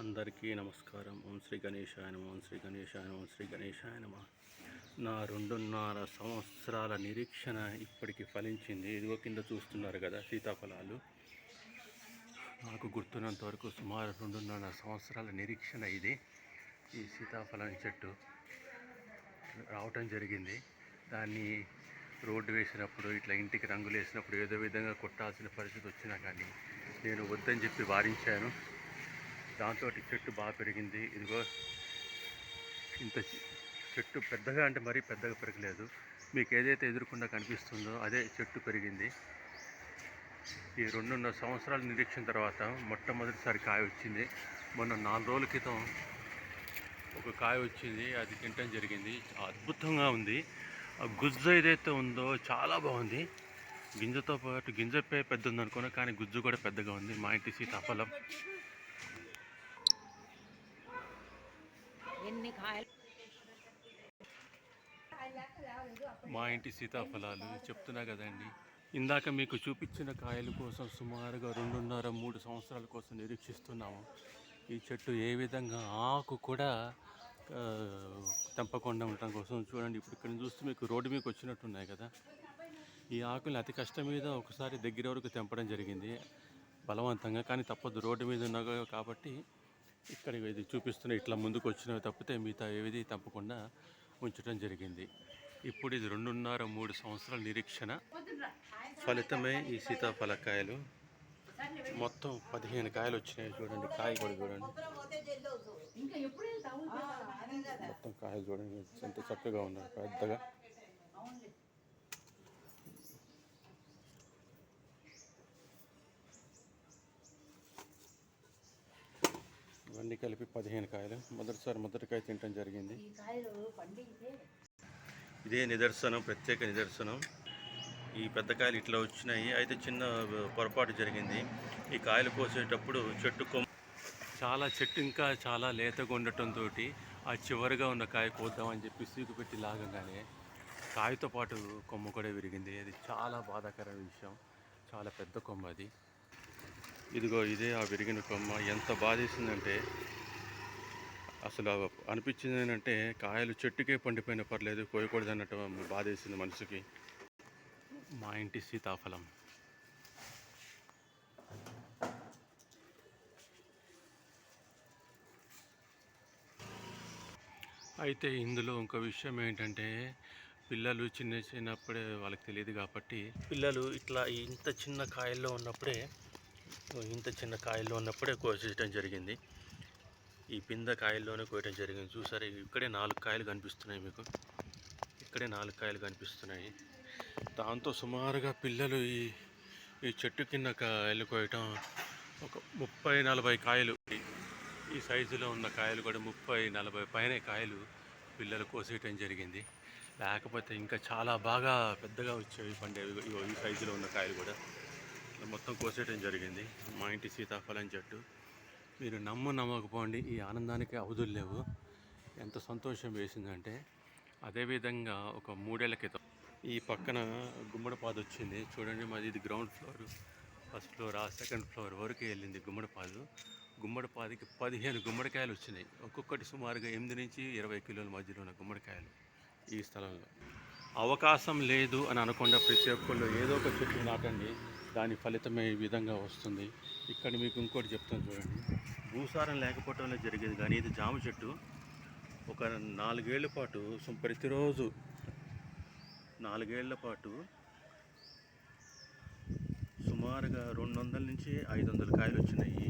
అందరికీ నమస్కారం. ఓం శ్రీ గణేశాయ నమ ఓం శ్రీ గణేశాయ నమ ఓం శ్రీ గణేశాయ నమ. నా రెండున్నర సంవత్సరాల నిరీక్షణ ఇప్పటికి ఫలించింది. ఇదిగో కింద చూస్తున్నారు కదా సీతాఫలాలు. నాకు గుర్తున్నంత వరకు సుమారు రెండున్నర సంవత్సరాల నిరీక్షణ ఇది. ఈ సీతాఫలం చెట్టు రావటం జరిగింది. దాన్ని రోడ్డు వేసినప్పుడు ఇట్లా ఇంటికి రంగులు వేసినప్పుడు ఏదో విధంగా కొట్టాల్సిన పరిస్థితి వచ్చినా కానీ నేను వద్దని చెప్పి వారించాను. దాంతో చెట్టు బాగా పెరిగింది. ఇదిగో ఇంత చెట్టు పెద్దగా అంటే మరీ పెద్దగా పెరగలేదు. మీకు ఏదైతే ఎదురుకుండా కనిపిస్తుందో అదే చెట్టు పెరిగింది. ఈ రెండున్నర సంవత్సరాల నిరీక్షణ తర్వాత మొట్టమొదటిసారి కాయ వచ్చింది. మొన్న నాలుగు రోజుల క్రితం ఒక కాయ వచ్చింది. అది తినటం జరిగింది. అద్భుతంగా ఉంది. ఆ గుజ్జు ఏదైతే ఉందో చాలా బాగుంది. గింజతో పాటు గింజపై పెద్ద ఉంది అనుకున్నా కానీ గుజ్జు కూడా పెద్దగా ఉంది. మా ఇంటి సీతాఫలం. ఎన్ని కాయలు మా ఇంటి సీతాఫలాలు చెప్తున్నా కదండి. ఇందాక మీకు చూపించిన కాయల కోసం సుమారుగా రెండున్నర మూడు సంవత్సరాల కోసం నిరీక్షిస్తున్నాము. ఈ చెట్టు ఏ విధంగా ఆకు కూడా తెంపకుండా ఉండటం కోసం చూడండి. ఇప్పుడు ఇక్కడ చూస్తే మీకు రోడ్డు మీకు వచ్చినట్టున్నాయి కదా. ఈ ఆకులు అతి కష్టం మీద ఒకసారి దగ్గర వరకు తెంపడం జరిగింది. బలవంతంగా కానీ తప్పదు. రోడ్డు మీద ఉన్నగా కాబట్టి ఇక్కడ ఇది చూపిస్తున్న ఇట్లా ముందుకు వచ్చినవి తప్పితే మిగతా ఏది తప్పకుండా ఉంచడం జరిగింది. ఇప్పుడు ఇది రెండున్నర మూడు సంవత్సరాల నిరీక్షణ. ఫలితమే ఈ సీతాఫల కాయలు. మొత్తం పదిహేను కాయలు వచ్చినాయి చూడండి కాయ కూడా చూడండి. మొత్తం కాయలు చూడండి ఎంత చక్కగా ఉన్నాయి పెద్దగా. ఇవన్నీ కలిపి పదిహేను కాయలు. మొదటిసారి మొదటికాయ తినటం జరిగింది. ఇదే నిదర్శనం ప్రత్యేక నిదర్శనం. ఈ పెద్ద కాయలు ఇట్లా వచ్చినాయి. అయితే చిన్న పొరపాటు జరిగింది. ఈ కాయలు కోసేటప్పుడు చెట్టు కొమ్మ చాలా చెట్టు ఇంకా చాలా లేతగా ఉండటంతో ఆ చివరిగా ఉన్న కాయ కోద్దామని చెప్పి సీకు పెట్టి లాగంగానే కాయతో పాటు కొమ్మ కూడా విరిగింది. అది చాలా బాధాకరమైన విషయం. చాలా పెద్ద కొమ్మ అది. ఇదిగో ఇదే ఆ విరిగిన కొమ్మ. ఎంత బాధేసిందంటే అసలు అనిపించింది ఏంటంటే కాయలు చెట్టుకే పండిపోయిన పర్లేదు కోయకూడదు అన్నట్టు బాధేసింది మనసుకి మా ఇంటి సీతాఫలం. అయితే ఇందులో ఇంకో విషయం ఏంటంటే పిల్లలు చిన్న చిన్నప్పుడే వాళ్ళకి తెలియదు కాబట్టి పిల్లలు ఇట్లా ఇంత చిన్న కాయల్లో ఉన్నప్పుడే ఇంత చిన్న కాయల్లో ఉన్నప్పుడే కోసేయడం జరిగింది. ఈ పింద కాయల్లోనే కోయటం జరిగింది. చూసారు ఇక్కడే నాలుగు కాయలు కనిపిస్తున్నాయి మీకు. ఇక్కడే నాలుగు కాయలు కనిపిస్తున్నాయి. దాంతో సుమారుగా పిల్లలు ఈ ఈ చెట్టు కింద కాయలు కోయటం ఒక ముప్పై నలభై కాయలు. ఈ సైజులో ఉన్న కాయలు కూడా ముప్పై నలభై పైన కాయలు పిల్లలు కోసేయటం జరిగింది. లేకపోతే ఇంకా చాలా బాగా పెద్దగా వచ్చేవి పండేవి. ఇగో ఈ సైజులో ఉన్న కాయలు కూడా. ఇట్లా మొత్తం కోసేయటం జరిగింది. మా ఇంటి సీతాఫలం చెట్టు. మీరు నమ్ము నమ్మకపోండి ఈ ఆనందానికి అవధులు లేవు. ఎంత సంతోషం వేసిందంటే అదేవిధంగా ఒక మూడేళ్ళ క్రితం ఈ పక్కన గుమ్మడిపాదు వచ్చింది. చూడండి మాది ఇది గ్రౌండ్ ఫ్లోర్ ఫస్ట్ ఫ్లోర్ ఆ సెకండ్ ఫ్లోర్ వరకు వెళ్ళింది గుమ్మడిపాదు. గుమ్మడిపాదికి పదిహేను గుమ్మడికాయలు వచ్చినాయి. ఒక్కొక్కటి సుమారుగా ఎనిమిది నుంచి ఇరవై కిలోల మధ్యలో ఉన్న గుమ్మడికాయలు ఈ స్థలంలో. అవకాశం లేదు అని అనకుండా ప్రతి ఒక్కళ్ళు ఏదో ఒక చెట్టు నాటండి దాని ఫలితమే ఈ విధంగా వస్తుంది. ఇక్కడ మీకు ఇంకోటి చెప్తాను చూడండి. భూసారం లేకపోవటంలో జరిగేది కానీ ఇది జామ చెట్టు ఒక నాలుగేళ్ళ పాటు ప్రతిరోజు నాలుగేళ్ళ పాటు సుమారుగా రెండు వందల నుంచి ఐదు వందల కాయలు వచ్చినాయి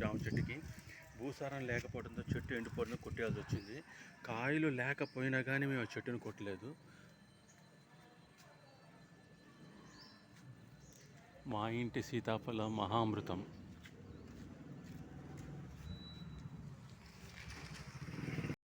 జామ చెట్టుకి. భూసారం లేకపోవడంతో చెట్టు ఎండిపోవడం కొట్టేయాల్సి వచ్చింది. కాయలు లేకపోయినా కానీ మేము ఆ చెట్టును కొట్టలేదు. మా ఇంటి సీతాఫలం మహామృతం.